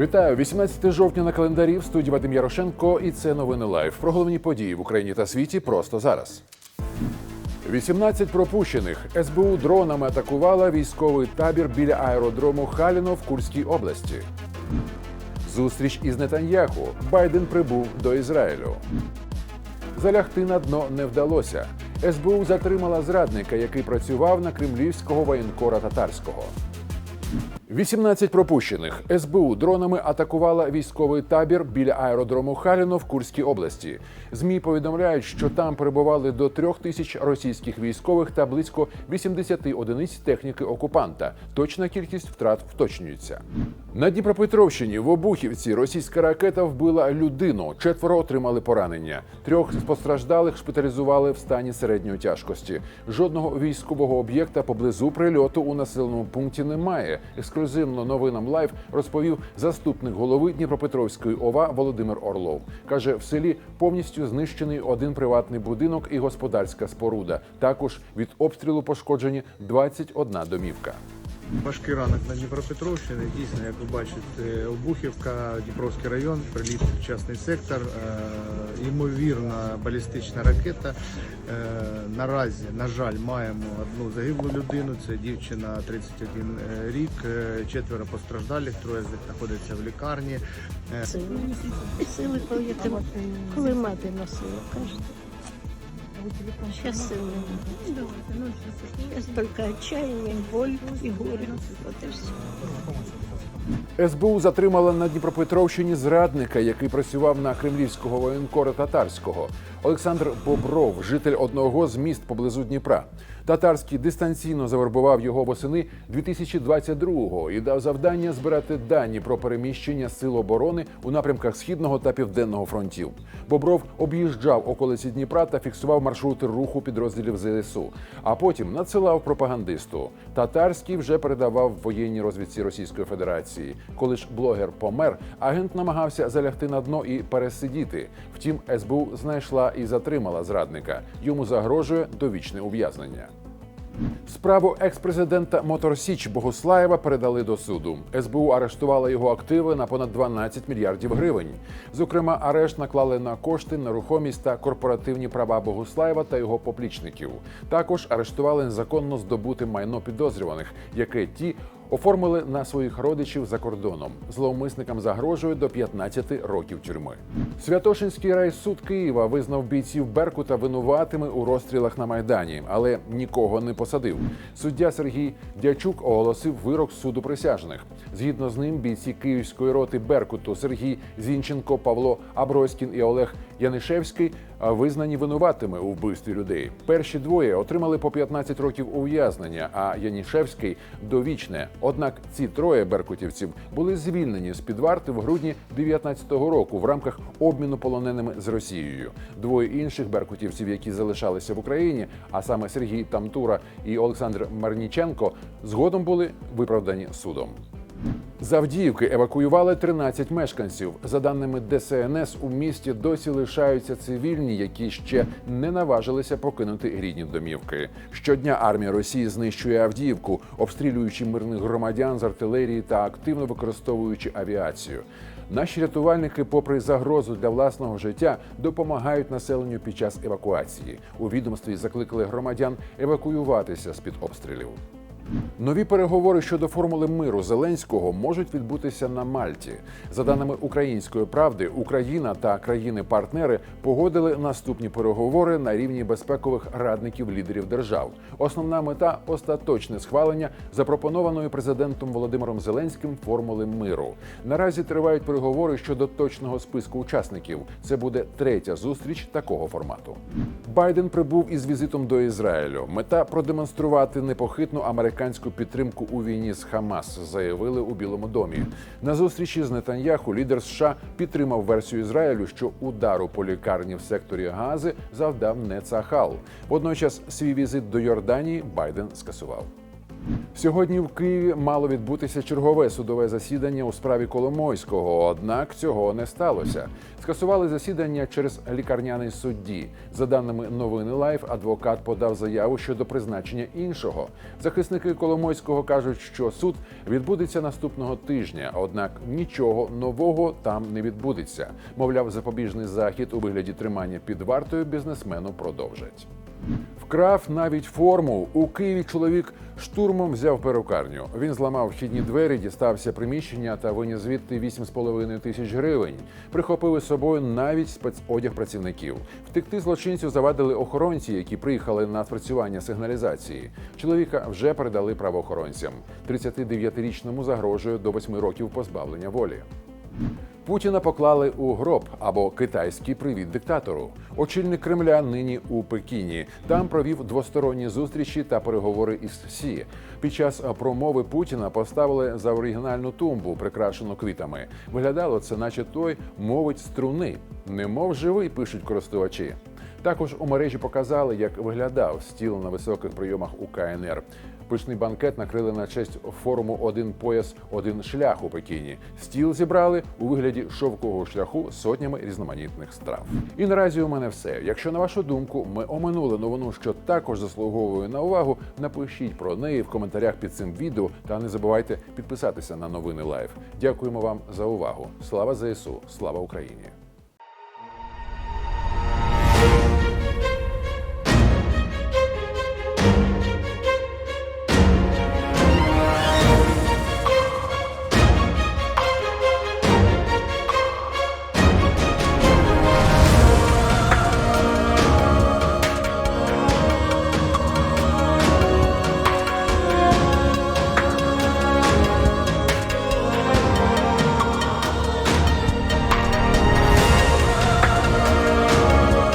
Вітаю! 18 жовтня на календарі в студії Вадим Ярошенко. І це новини лайв. Про головні події в Україні та світі просто зараз. 18 пропущених СБУ дронами атакувала військовий табір біля аеродрому Халіно в Курській області. Зустріч із Нетаньяху. Байден прибув до Ізраїлю. Залягти на дно не вдалося. СБУ затримала зрадника, який працював на кремлівського воєнкора татарського. 18 пропущених СБУ дронами атакувала військовий табір біля аеродрому Халіно в Курській області. Змі повідомляють, що там перебували до трьох тисяч російських військових та близько 80 одиниць техніки окупанта. Точна кількість втрат вточнюється. На Дніпропетровщині в Обухівці російська ракета вбила людину. Четверо отримали поранення. Трьох з постраждалих шпиталізували в стані середньої тяжкості. Жодного військового об'єкта поблизу прильоту у населеному пункті немає. Ексклюзивно новинам Лайв розповів заступник голови Дніпропетровської ОВА Володимир Орлов. каже, в селі повністю знищений один приватний будинок і господарська споруда. Також від обстрілу пошкоджені 21 домівка. Важкий ранок на Дніпропетровщині. Дійсно, як ви бачите, Обухівка, Дніпровський район, приліт в частний сектор, е, ймовірна балістична ракета. Е, Наразі, на жаль, маємо одну загиблу людину. Це дівчина 31 рік, е, четверо постраждалих, троє з них знаходяться в лікарні. Сили, сили коли мати носила, кажете. Нет. Сейчас только отчаяние, боль и горе. Вот и все. СБУ затримала на Дніпропетровщині зрадника, який працював на кремлівського воєнкора татарського. Олександр Бобров, житель одного з міст поблизу Дніпра. Татарський дистанційно завербував його восени 2022-го і дав завдання збирати дані про переміщення сил оборони у напрямках східного та південного фронтів. Бобров об'їжджав околиці Дніпра та фіксував маршрути руху підрозділів ЗСУ, а потім надсилав пропагандисту. Татарський вже передавав воєнній розвідці Російської Федерації. Коли ж блогер помер, агент намагався залягти на дно і пересидіти. Втім, СБУ знайшла і затримала зрадника. Йому загрожує довічне ув'язнення. Справу екс-президента Мотор Січ Богуслаєва передали до суду. СБУ арештувала його активи на понад 12 мільярдів гривень. Зокрема, арешт наклали на кошти, нерухомість та корпоративні права Богуслаєва та його поплічників. Також арештували незаконно здобути майно підозрюваних, яке ті оформили на своїх родичів за кордоном. Зловмисникам загрожує до 15 років тюрми. Святошинський райсуд Києва визнав бійців Беркута винуватими у розстрілах на майдані, але нікого не посадив. Суддя Сергій Дячук оголосив вирок суду присяжних. Згідно з ним, бійці київської роти Беркуту Сергій Зінченко, Павло Аброськін і Олег Янишевський визнані винуватими у вбивстві людей. Перші двоє отримали по 15 років ув'язнення, а Янішевський довічне. Однак ці троє беркутівців були звільнені з під варти в грудні 19-го року в рамках обміну полоненими з Росією. Двоє інших беркутівців, які залишалися в Україні, а саме Сергій Тамтура і Олександр Марніченко, згодом були виправдані судом. З Авдіївки евакуювали 13 мешканців. За даними ДСНС, у місті досі лишаються цивільні, які ще не наважилися покинути рідні домівки. Щодня армія Росії знищує Авдіївку, обстрілюючи мирних громадян з артилерії та активно використовуючи авіацію. Наші рятувальники, попри загрозу для власного життя, допомагають населенню під час евакуації. У відомстві закликали громадян евакуюватися з під обстрілів. Нові переговори щодо формули миру Зеленського можуть відбутися на Мальті. За даними української правди, Україна та країни-партнери погодили наступні переговори на рівні безпекових радників лідерів держав. Основна мета остаточне схвалення запропонованої президентом Володимиром Зеленським формули миру. Наразі тривають переговори щодо точного списку учасників. Це буде третя зустріч такого формату. Байден прибув із візитом до Ізраїлю. Мета продемонструвати непохитну американську підтримку у війні з Хамас, заявили у Білому домі. На зустрічі з Нетаньяху лідер США підтримав версію Ізраїлю, що удару по лікарні в секторі Гази завдав не Цахал. Водночас свій візит до Йорданії Байден скасував. Сьогодні в Києві мало відбутися чергове судове засідання у справі Коломойського. Однак цього не сталося. Скасували засідання через лікарняний судді. За даними новини Лайф, адвокат подав заяву щодо призначення іншого. Захисники Коломойського кажуть, що суд відбудеться наступного тижня. Однак нічого нового там не відбудеться. Мовляв, запобіжний захід у вигляді тримання під вартою бізнесмену продовжать. Вкрав навіть форму. У Києві чоловік штурмом взяв перукарню. Він зламав вхідні двері, дістався приміщення та виніс звідти 8,5 тисяч гривень. Прихопили з собою навіть спецодяг працівників. Втекти злочинцю завадили охоронці, які приїхали на спрацювання сигналізації. Чоловіка вже передали правоохоронцям. 39-річному загрожує до 8 років позбавлення волі. Путіна поклали у гроб або китайський привіт диктатору. Очільник Кремля нині у Пекіні. Там провів двосторонні зустрічі та переговори із Сі. Під час промови Путіна поставили за оригінальну тумбу, прикрашену квітами. Виглядало це, наче той мовить струни, немов живий, пишуть користувачі. Також у мережі показали, як виглядав стіл на високих прийомах у КНР. Пишний банкет накрили на честь форуму Один пояс, один шлях у Пекіні. Стіл зібрали у вигляді шовкового шляху сотнями різноманітних страв. І наразі у мене все. Якщо на вашу думку ми оминули новину, що також заслуговує на увагу, напишіть про неї в коментарях під цим відео та не забувайте підписатися на новини Лайф. Дякуємо вам за увагу. Слава ЗСУ, слава Україні!